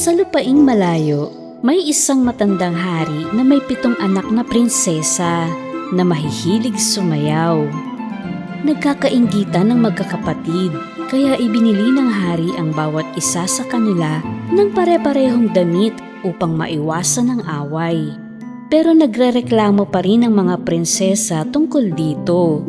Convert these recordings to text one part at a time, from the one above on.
Sa lupaing malayo, may isang matandang hari na may pitong anak na prinsesa na mahihilig sumayaw. Nagkakainggitan ng magkakapatid, kaya ibinili ng hari ang bawat isa sa kanila ng pare-parehong damit upang maiwasan ang away. Pero nagrereklamo pa rin ang mga prinsesa tungkol dito.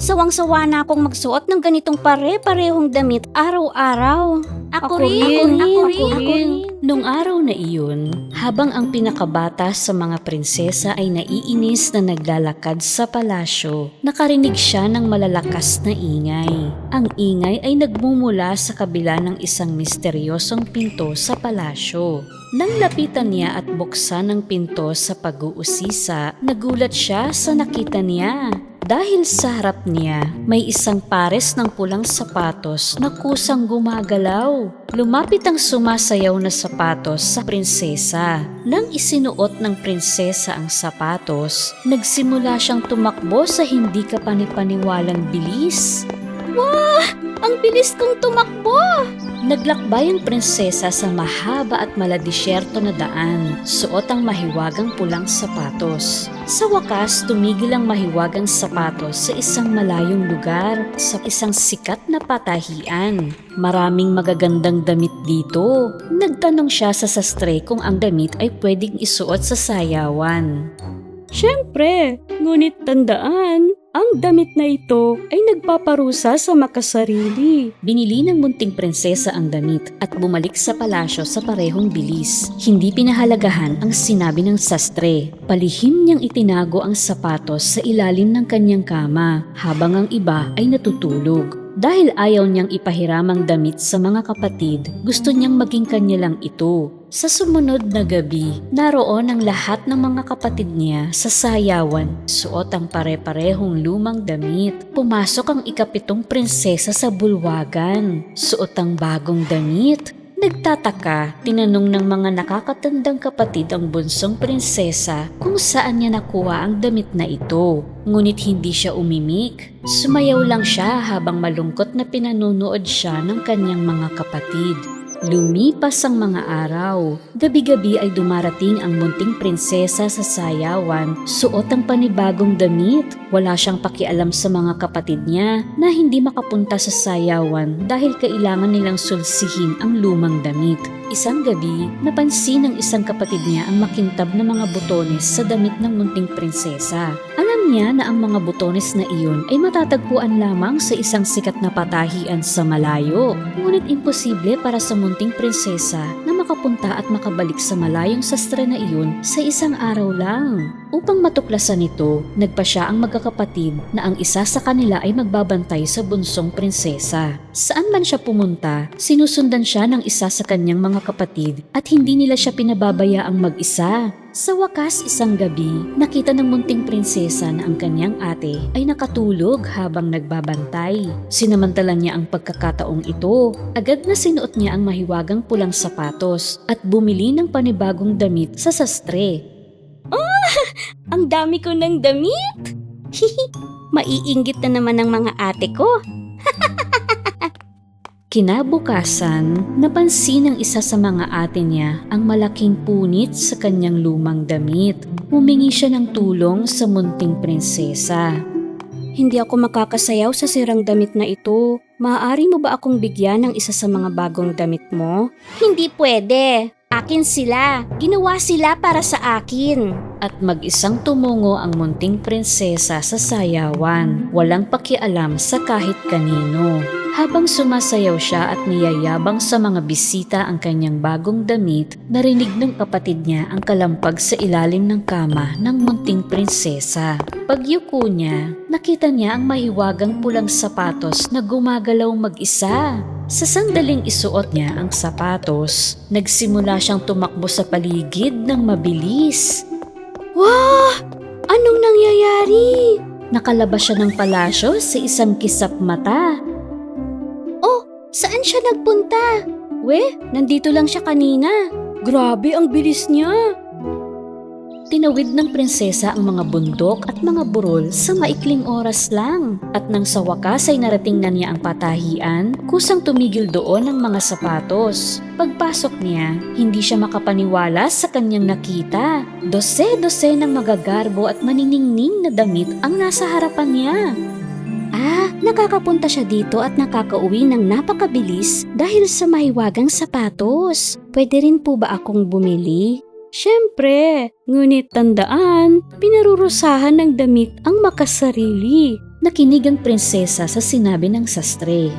Sawang-sawa na akong magsuot ng ganitong pare-parehong damit araw-araw. Ako, Ako rin, rin, ako, ako rin, ako rin. Nung araw na iyon, habang ang pinakabata sa mga prinsesa ay naiinis na naglalakad sa palasyo, nakarinig siya ng malalakas na ingay. Ang ingay ay nagmumula sa kabila ng isang misteryosong pinto sa palasyo. Nang lapitan niya at buksan ang pinto sa pag-uusisa, nagulat siya sa nakita niya. Dahil sa harap niya, may isang pares ng pulang sapatos na kusang gumagalaw. Lumapit ang sumasayaw na sapatos sa prinsesa. Nang isinuot ng prinsesa ang sapatos, nagsimula siyang tumakbo sa hindi kapanipaniwalang bilis. Wah! Ang bilis kong tumakbo! Naglakbay ang prinsesa sa mahaba at maladisyerto na daan, suot ang mahiwagang pulang sapatos. Sa wakas, tumigil ang mahiwagang sapatos sa isang malayong lugar, sa isang sikat na patahian. Maraming magagandang damit dito. Nagtanong siya sa sastre kung ang damit ay pwedeng isuot sa sayawan. Siyempre, ngunit tandaan, ang damit na ito ay nagpaparusa sa makasarili. Binili ng munting prinsesa ang damit at bumalik sa palasyo sa parehong bilis. Hindi pinahalagahan ang sinabi ng sastre. Palihim niyang itinago ang sapatos sa ilalim ng kanyang kama habang ang iba ay natutulog. Dahil ayaw niyang ipahiram ang damit sa mga kapatid, gusto niyang maging kanya lang ito. Sa sumunod na gabi, naroon ang lahat ng mga kapatid niya sa sayawan. Suot ang pare-parehong lumang damit. Pumasok ang ikapitong prinsesa sa bulwagan. Suot ang bagong damit. Nagtataka, tinanong ng mga nakakatandang kapatid ang bunsong prinsesa kung saan niya nakuha ang damit na ito. Ngunit hindi siya umimik. Sumayaw lang siya habang malungkot na pinanunood siya ng kanyang mga kapatid. Lumipas ang mga araw. Gabi-gabi ay dumarating ang munting prinsesa sa sayawan, suot ang panibagong damit. Wala siyang pakialam sa mga kapatid niya na hindi makapunta sa sayawan dahil kailangan nilang sulsihin ang lumang damit. Isang gabi, napansin ng isang kapatid niya ang makintab na mga butones sa damit ng munting prinsesa. Alam niya na ang mga butones na iyon ay matatagpuan lamang sa isang sikat na patahian sa malayo. Ngunit imposible para sa munting prinsesa na makapunta at makabalik sa malayong sastre na iyon sa isang araw lang. Upang matuklasan ito, nagpa siya ang magkakapatid na ang isa sa kanila ay magbabantay sa bunsong prinsesa. Saan man siya pumunta, sinusundan siya ng isa sa kanyang mga kapatid at hindi nila siya pinababayaang mag-isa. Sa wakas isang gabi, nakita ng munting prinsesa na ang kanyang ate ay nakatulog habang nagbabantay. Sinamantala niya ang pagkakataong ito. Agad na sinuot niya ang mahiwagang pulang sapatos at bumili ng panibagong damit sa sastre. Ang dami ko ng damit! Maiinggit na naman ng mga ate ko. Kinabukasan, napansin ng isa sa mga ate niya ang malaking punit sa kanyang lumang damit. Humingi siya ng tulong sa munting prinsesa. Hindi ako makakasayaw sa sirang damit na ito. Maaari mo ba akong bigyan ng isa sa mga bagong damit mo? Hindi pwede. Akin sila. Ginawa sila para sa akin. At mag-isang tumungo ang munting prinsesa sa sayawan, walang pakialam sa kahit kanino. Habang sumasayaw siya at niyayabang sa mga bisita ang kanyang bagong damit, narinig ng kapatid niya ang kalampag sa ilalim ng kama ng munting prinsesa. Pagyuko niya, nakita niya ang mahiwagang pulang sapatos na gumagalaw mag-isa. Sa sandaling isuot niya ang sapatos, nagsimula siyang tumakbo sa paligid ng mabilis. Wah! Anong nangyayari? Nakalabas siya ng palasyo sa isang kisap mata. Saan siya nagpunta? We, nandito lang siya kanina. Grabe, ang bilis niya. Tinawid ng prinsesa ang mga bundok at mga burol sa maikling oras lang. At nang sa wakas ay narating na niya ang patahian, kusang tumigil doon ang mga sapatos. Pagpasok niya, hindi siya makapaniwala sa kanyang nakita. Dose-dose ng magagarbo at maniningning na damit ang nasa harapan niya. Ah, nakakapunta siya dito at nakakauwi ng napakabilis dahil sa mahiwagang sapatos. Pwede rin po ba akong bumili? Siyempre, ngunit tandaan, pinarurusahan ng damit ang makasarili. Nakinig ang prinsesa sa sinabi ng sastre.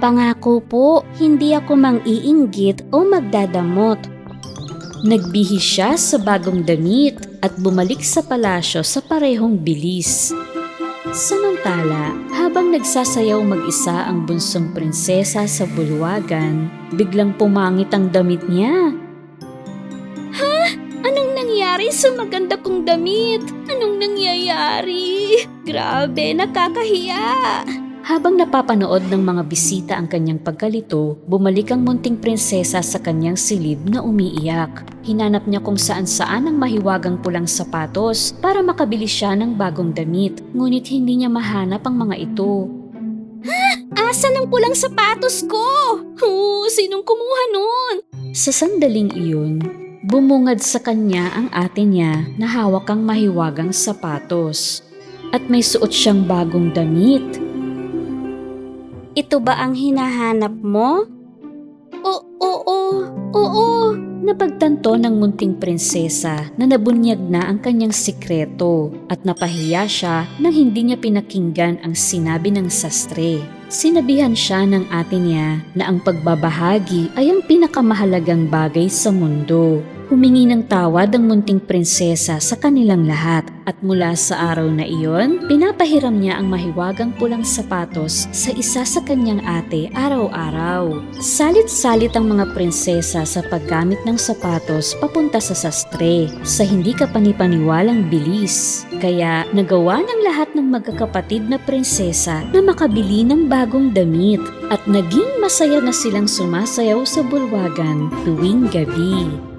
Pangako po, hindi ako mang-iinggit o magdadamot. Nagbihis siya sa bagong damit at bumalik sa palasyo sa parehong bilis. Samantala, habang nagsasayaw mag-isa ang bunsong prinsesa sa bulwagan, biglang pumangit ang damit niya. Nangyari sa maganda kong damit? Anong nangyayari? Grabe, nakakahiya. Habang napapanood ng mga bisita ang kanyang pagkalito, bumalik ang munting prinsesa sa kanyang silid na umiiyak. Hinanap niya kung saan-saan ang mahiwagang pulang sapatos para makabili siya ng bagong damit, ngunit hindi niya mahanap ang mga ito. Asan ang pulang sapatos ko? Oh, sinong kumuha nun? Sa sandaling iyon, bumungad sa kanya ang ate niya na hawak ang mahiwagang sapatos. At may suot siyang bagong damit. Ito ba ang hinahanap mo? O, oo, oo. Napagtanto ng munting prinsesa na nabunyag na ang kanyang sikreto at napahiya siya nang hindi niya pinakinggan ang sinabi ng sastre. Sinabihan siya ng ate niya na ang pagbabahagi ay ang pinakamahalagang bagay sa mundo. Humingi ng tawad ang munting prinsesa sa kanilang lahat at mula sa araw na iyon, pinapahiram niya ang mahiwagang pulang sapatos sa isa sa kanyang ate araw-araw. Salit-salit ang mga prinsesa sa paggamit ng sapatos papunta sa sastre sa hindi kapanipaniwalang bilis. Kaya nagawa ng lahat ng magkakapatid na prinsesa na makabili ng bagong damit at naging masaya na silang sumasayaw sa bulwagan tuwing gabi.